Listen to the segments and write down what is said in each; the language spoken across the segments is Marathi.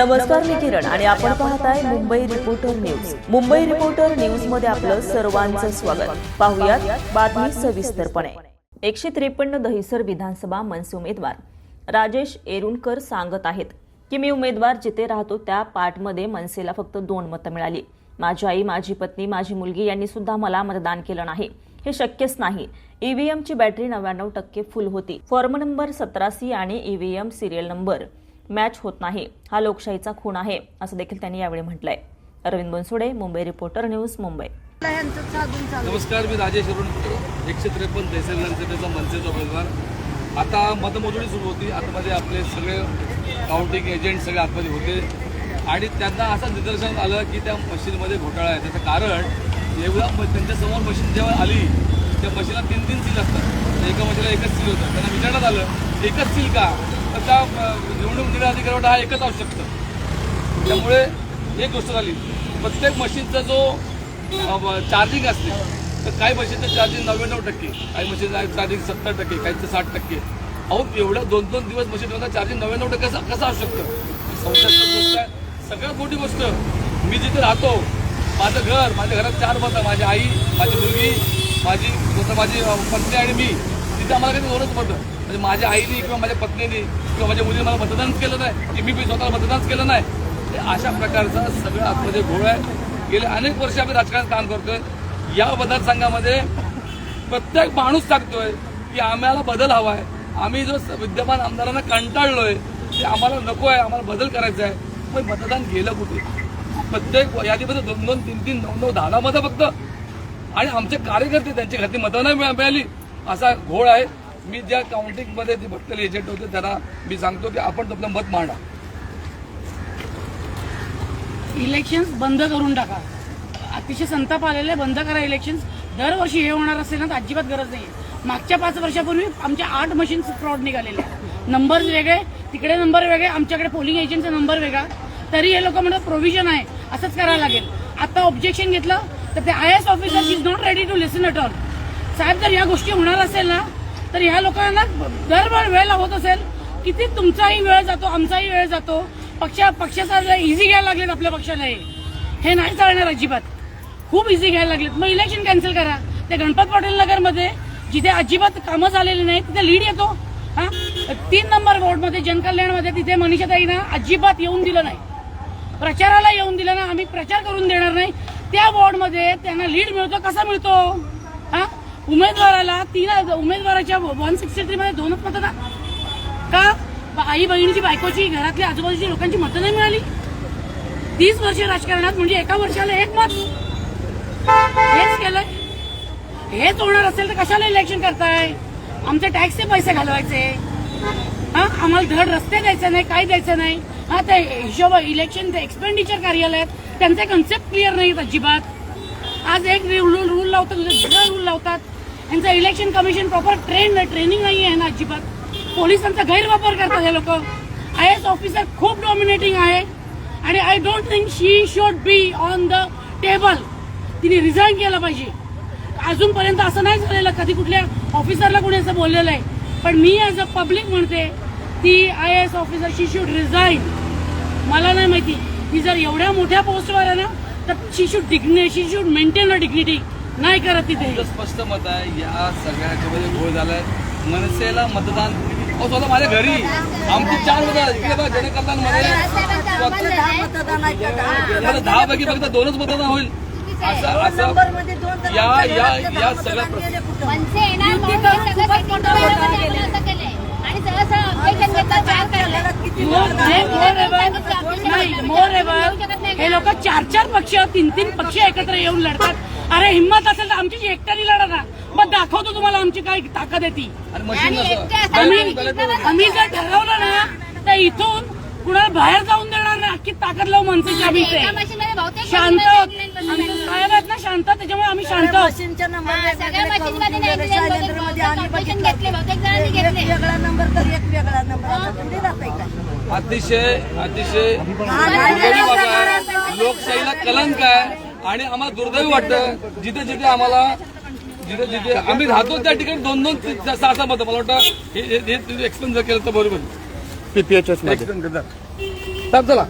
नमस्कार मी किरण. आणि आपण पाहताय Mumbai reporter news Mumbai reporter न्यूजमध्ये आपलं सर्वांचं स्वागत. पाहुयात बातमी सविस्तरपणे. एकशे त्रेपन्न दहिसर विधानसभा मनसे उमेदवार राजेश एरुणकर सांगत आहेत की मी उमेदवार जिथे राहतो त्या पार्टमध्ये मनसेला फक्त दोन मतं मिळाली. माझी आई माझी पत्नी माझी मुलगी यांनी सुद्धा मला मतदान केलं नाही. हे शक्यच नाही. ईव्हीएमची बॅटरी नव्याण्णव टक्के फुल होती. फॉर्म नंबर सतरा सी आणि ईव्हीएम सिरियल नंबर मॅच होत नाही. हा लोकशाहीचा खून आहे असं देखील त्यांनी यावेळी म्हटलंय. Arvind Bansode Mumbai reporter news Mumbai. नमस्कार मी राजेश अरुण एकशे त्रेपन्न देसेल विधानसभेचा मनसेचा उमेदवार. आता मतमोजणी सुरू होती आतमध्ये आपले सगळे काउंटिंग एजंट सगळे आतमध्ये होते. आणि त्यांना असं निदर्शन आलं की त्या मशीनमध्ये घोटाळा आहे. त्याचं कारण एवढा त्यांच्यासमोर मशीन जेव्हा आली त्या मशीनला तीन तीन सील असतात. एका मशीनला एकच सील होतं. त्यांना विचारण्यात आलं एकच सील का? तर त्या निवडणूक निर्णय अधिकारी हा एकच असू शकतं त्यामुळे एक गोष्ट झाली. प्रत्येक मशीनचा जो चार्जिंग असते तर काही मशीनचं चार्जिंग नव्याण्णव टक्के काही मशीनचं चार्जिंग सत्तर टक्के काहीचं साठ टक्के. अहो एवढं दोन दोन दिवस मशीन चार्जिंग नव्याण्णव टक्के कसं असू शकतं संशयास्पद गोष्ट आहे. सगळ्यात मोठी गोष्ट मी जिथे राहतो माझं घर माझ्या घरात चार मतं माझी आई माझी मुलगी माझी जसं माझी पत्नी आणि मी तिथे आम्हाला काही दोनच मतं म्हणजे माझ्या आईने किंवा माझ्या पत्नीने किंवा माझ्या मुलीने मला मतदान केलं नाही की मी बी स्वतःला मतदानच केलं नाही. हे अशा प्रकारचा सगळं आतमध्ये घोळ आहे. गेले अनेक वर्ष आम्ही राजकारणात काम करतोय. या मतदारसंघामध्ये प्रत्येक माणूस सांगतोय की आम्हाला बदल हवा आहे. आम्ही जो स- विद्यमान आमदारांना कंटाळलोय ते आम्हाला नको आहे आम्हाला बदल करायचा आहे. पण मतदान गेलं कुठे? प्रत्येक यादीमध्ये दोन दोन तीन तीन नऊ नऊ दहा दहा मतं फक्त. आणि आमचे कार्यकर्ते त्यांच्या घातली मतं नाही मिळा- मिळाली. असा घोळ आहे. मी ज्या काउंटिंगमध्ये जे भटलेले एजंट होते त्यांना मी सांगतो की आपण तुमचं मत मांडा. इलेक्शन बंद करून टाका. अतिशय संताप आलेले बंद करा इलेक्शन दरवर्षी हे होणार असेल ना तर अजिबात गरज नाही मागच्या पाच वर्षापूर्वी आमच्या आठ मशीन फ्रॉड निघालेले. नंबर्स वेगळे तिकडे नंबर वेगळे आमच्याकडे पोलिंग एजंटचा नंबर वेगळा. तरी हे लोक म्हणतात प्रोव्हिजन आहे. असंच करायला लागेल. आता ऑब्जेक्शन घेतलं तर ते I S officer is not ready to listen at all साहेब जर या गोष्टी होणार असेल ना तर ह्या लोकांना दरवेळ वेळ लावत असेल किती तुमचाही वेळ जातो आमचाही वेळ जातो पक्षा पक्षाचा इझी घ्यायला लागलेत आपल्या पक्षाला हे. हे नाही चालणार अजिबात. खूप इझी घ्यायला लागलेत. मग इलेक्शन कॅन्सल करा. ते गणपत पाटील नगरमध्ये जिथे अजिबात कामं झालेली नाही तिथे लीड येतो. हा? तीन नंबर वॉर्डमध्ये जनकल्याणमध्ये तिथे मनीषाताईना अजिबात येऊन दिलं नाही. प्रचाराला येऊन दिलं ना आम्ही प्रचार करून देणार नाही. त्या वॉर्डमध्ये त्यांना लीड मिळतो कसा मिळतो? हा? उमेदवाराला तीन उमेदवाराच्या वन सिक्स थ्री मध्ये दोनच ना का? आई बहिणीची बायकोची घरातल्या आजूबाजूच्या लोकांची मतं नाही मिळाली. तीस वर्ष राजकारणात म्हणजे एका वर्षाला एक मत. हेच केलंय. हेच होणार असेल तर कशाला इलेक्शन करताय? आमचे टॅक्सचे पैसे घालवायचे. हा? आम्हाला धड रस्ते द्यायचे नाही काय द्यायचं नाही. हा ते हिशोब इलेक्शन ते एक्सपेंडिचर कार्यालयात त्यांचे कन्सेप्ट क्लिअर नाहीत अजिबात. आज एक रूल रूल लावतात दुसरा रूल लावतात. यांचं election commission proper train training नाही आहे ना अजिबात. पोलिसांचा गैरवापर करतात हे लोक. आय एस ऑफिसर खूप डॉमिनेटिंग आहे. आणि I don't think she should be on the table तिने रिझाईन केलं पाहिजे. अजूनपर्यंत असं नाही झालेलं. कधी कुठल्या ऑफिसरला कोणी असं बोललेलं आहे. पण मी ॲज अ पब्लिक म्हणते ती I S officer she should resign मला नाही माहिती. ती जर एवढ्या मोठ्या पोस्टवर आहे ना तर she should डिग्नि she should maintain a dignity नाही करत तिथे. माझं स्पष्ट मत आहे या सगळ्याच्यामध्ये घोळ झालाय. मनसेला मतदान अहो स्वतः माझ्या घरी. आमची चार मतदान इकडे बघा जनकल्याणमध्ये मला दहा पैकी फक्त दोनच मतदान होईल. असं असं या या या सगळ्या प्र- मनसे येणार म्हणून हे सगळं setting करायला लागलं असं केलंय. आणि सरळ सरळ objection घेतलं, चार नाही मोर एव्हर हे लोक चार चार पक्ष तीन तीन पक्ष एकत्र येऊन लढतात. अरे हिंमत असेल तर आमची एकट्याने लढा ना मग दाखवतो तुम्हाला आमची काय ताकद आहे ती. आणि मशीन आणि कसं एकटे असं आम्ही जर ठरवलं ना तर इथून कुणाला बाहेर जाऊन देणार नाही. अख्खी ताकद लावू माणसाची आम्ही शांत आहोत. साहेब ना शांत त्याच्यामुळे आम्ही शांत हा, वेगळा नंबर तर एक वेगळा नंबर. अतिशय अतिशय लोकशाहीला कलंक आहे. आणि आम्हाला दुर्दैवी वाटतं जिथे जिथे आम्हाला जिथे जिथे आम्ही राहतो त्या ठिकाणी दोन दोन सहा सहा मतं. मला वाटतं हे एक्सप्लेन जर केलं तर बरोबर पीपीएचएसमध्ये. एक्सप्लेन करतात चला.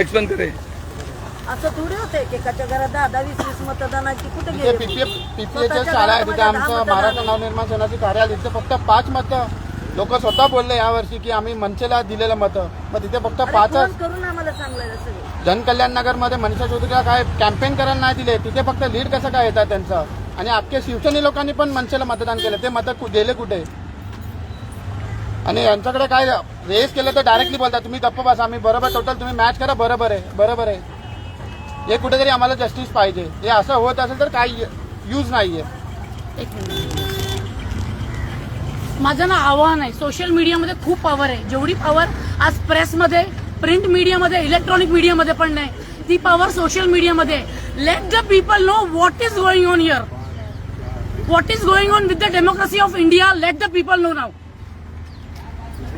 एक्सप्लेन करे. असं थोडी होते एकेकाच्या घरात दहा दहा वीस वीस मतदानाची कुठे गेले पीपीएफ पीपीएच्या शाळा आहे तिथे घरामध्ये आमचं महाराष्ट्र. नवनिर्माण सेनाचे कार्यालय तिथे फक्त पाच मतं. लोक स्वतः बोलले यावर्षी की आम्ही मनसेला दिलेलं मतं. मग तिथे फक्त पाचच करून आम्हाला सगळे जनकल्याण नगरमध्ये मनीषा चौधरीला काय कॅम्पेन करायला नाही दिले तिथे फक्त लीड कसं काय येतात त्यांचं? आणि अख्खे शिवसेने लोकांनी पण मनसेला मतदान केलं ते मतं गेले कुठे? आणि यांच्याकडे काय रेस केलं तर डायरेक्टली बोलता तुम्ही गप्प बसा आम्ही बरोबर टोटल तुम्ही मॅच करा बरोबर आहे बरोबर आहे. हे कुठेतरी आम्हाला जस्टिस पाहिजे. हे असं होत असेल तर काही यूज नाहीये. माझं ना आव्हान आहे. सोशल मीडियामध्ये खूप पॉवर आहे. जेवढी पॉवर आज प्रेसमध्ये प्रिंट मीडियामध्ये इलेक्ट्रॉनिक मीडियामध्ये पण नाही ती पॉवर सोशल मीडियामध्ये let the people know what is going on here what is going on with the democracy of India let the people know now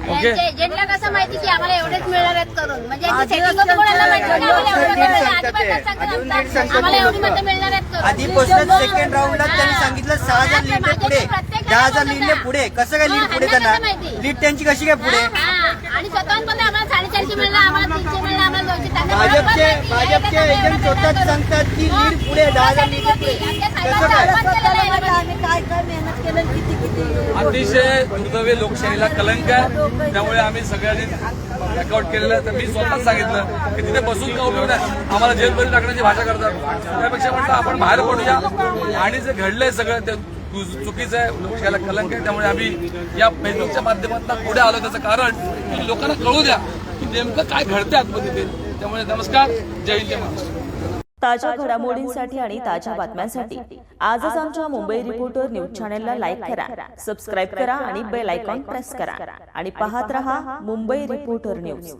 okay यांच्या एजंटला कसं माहिती की आम्हाला एवढेच मिळणार आहेत करून. म्हणजे आम्हाला एवढं मतं मिळणार आहेत करून. सेकंड राऊंडला त्यांनी सांगितलं सहा हजार लीड पुढे दहा हजार लीडने पुढे. कसं काय लीड पुढे करणार? लीड त्यांची कशी काय पुढे? हा, आणि स्वतःहून पण आम्हाला साडेचारशे मिळणार आम्हाला तीनशे मिळणार आम्हाला दोनशे त्यांना भाजपचे. भाजपचे त्यांना एजंट स्वतःच सांगतात की. लीड पुढे दहा हजार लीड पुढे. कसं काय? अतिशय दुर्दैवी लोकशाहीला कलंक आहे. त्यामुळे आम्ही सगळ्यांनी अकाउंट केलेलं आहे. तर मी स्वतःच सांगितलं की तिथे बसून का उपयोग नाही आम्हाला जेलमध्ये टाकण्याची भाषा करतात. त्यापेक्षा म्हटलं आपण बाहेर पडूया. आणि जे घडलंय सगळं ते चुकीचं आहे लोकशाहीला कलंक आहे त्यामुळे आम्ही या फेसबुकच्या माध्यमातून पुढे आलो त्याचं कारण की लोकांना कळू द्या की नेमकं काय घडतं आतमध्ये ते. त्यामुळे नमस्कार जय हिंद जय ताज्या घडामोडींसाठी आणि ताज्या बातम्यांसाठी आजच आमच्या मुंबई रिपोर्टर न्यूज चॅनेलला लाईक करा सबस्क्राईब करा आणि बेल आयकॉन प्रेस करा. आणि पाहत रहा मुंबई रिपोर्टर न्यूज.